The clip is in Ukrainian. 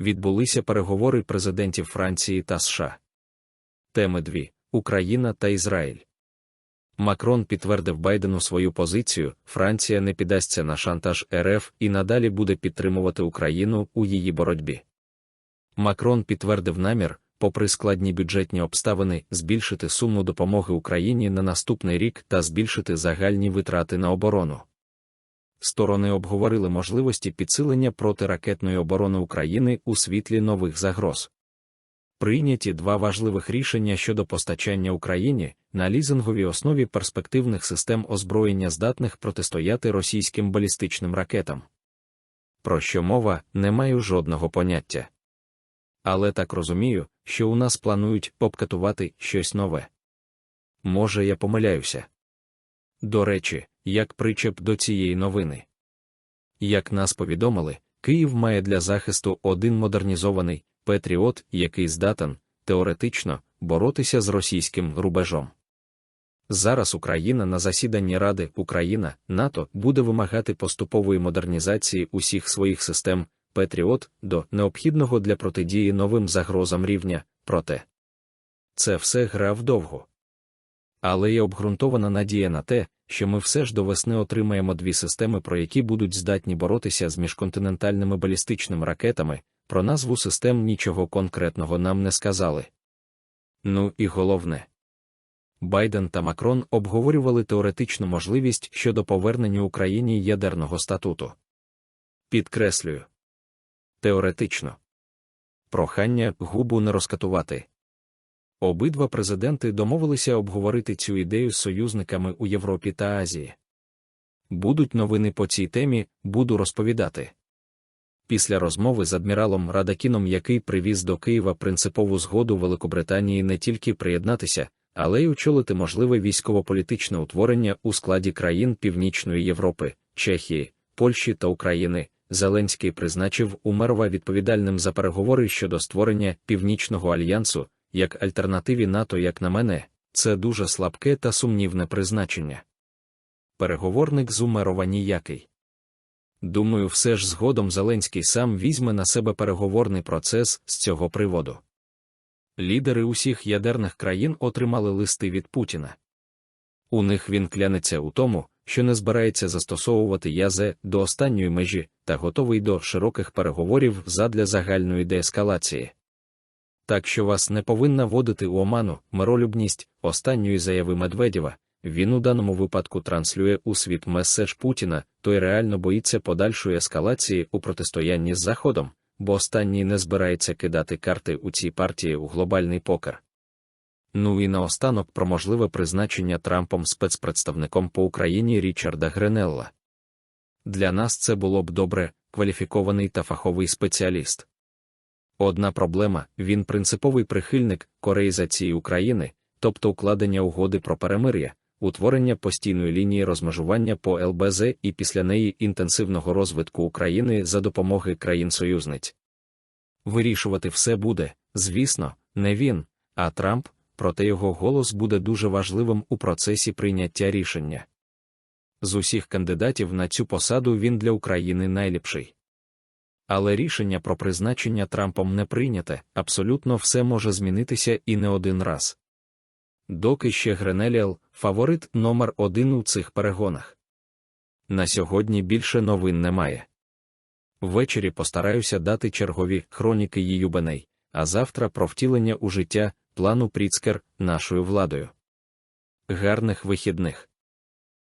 відбулися переговори президентів Франції та США. Теми 2. Україна та Ізраїль. Макрон підтвердив Байдену свою позицію: Франція не піддасться на шантаж РФ і надалі буде підтримувати Україну у її боротьбі. Макрон підтвердив намір, попри складні бюджетні обставини, збільшити суму допомоги Україні на наступний рік та збільшити загальні витрати на оборону. Сторони обговорили можливості підсилення протиракетної оборони України у світлі нових загроз. Прийняті два важливих рішення щодо постачання Україні на лізинговій основі перспективних систем озброєння здатних протистояти російським балістичним ракетам. Про що мова, не маю жодного поняття. Але так розумію, що у нас планують обкатувати щось нове. Може, я помиляюся. До речі, як причеп до цієї новини. Як нас повідомили, Київ має для захисту один модернізований Петріот, який здатен, теоретично, боротися з російським рубежом. Зараз Україна на засіданні Ради Україна НАТО буде вимагати поступової модернізації усіх своїх систем Петріот до необхідного для протидії новим загрозам рівня, проте це все гра вдовго. Але є обґрунтована надія на те, що ми все ж до весни отримаємо дві системи, про які будуть здатні боротися з міжконтинентальними балістичними ракетами, про назву систем нічого конкретного нам не сказали. Ну і головне. Байден та Макрон обговорювали теоретичну можливість щодо повернення Україні ядерного статуту. Підкреслюю. Теоретично. Прохання губу не розкатувати. Обидва президенти домовилися обговорити цю ідею з союзниками у Європі та Азії. Будуть новини по цій темі, буду розповідати. Після розмови з адміралом Радакіном, який привіз до Києва принципову згоду Великобританії не тільки приєднатися, але й очолити можливе військово-політичне утворення у складі країн Північної Європи, Чехії, Польщі та України, Зеленський призначив Умерова відповідальним за переговори щодо створення Північного альянсу як альтернативі НАТО, як на мене, це дуже слабке та сумнівне призначення. Переговорник з Умерова ніякий. Думаю, все ж згодом Зеленський сам візьме на себе переговорний процес з цього приводу. Лідери усіх ядерних країн отримали листи від Путіна. У них він клянеться у тому, що не збирається застосовувати язе до останньої межі та готовий до широких переговорів задля загальної деескалації. Так що вас не повинна вводити у оману миролюбність останньої заяви Медведєва, він у даному випадку транслює у світ меседж Путіна, той реально боїться подальшої ескалації у протистоянні з Заходом, бо останній не збирається кидати карти у цій партії у глобальний покер. Ну і наостанок про можливе призначення Трампом спецпредставником по Україні Річарда Гренелла. Для нас це було б добре, кваліфікований та фаховий спеціаліст. Одна проблема він принциповий прихильник кореїзації України, тобто укладення угоди про перемир'я, утворення постійної лінії розмежування по ЛБЗ і після неї інтенсивного розвитку України за допомоги країн-союзниць. Вирішувати все буде, звісно, не він, а Трамп, проте його голос буде дуже важливим у процесі прийняття рішення. З усіх кандидатів на цю посаду він для України найліпший. Але рішення про призначення Трампом не прийняте, абсолютно все може змінитися і не один раз. Доки ще Гренеліал фаворит номер один у цих перегонах. На сьогодні більше новин немає. Ввечері постараюся дати чергові хроніки Їюбеней, а завтра про втілення у життя плану Пріцкер нашою владою. Гарних вихідних.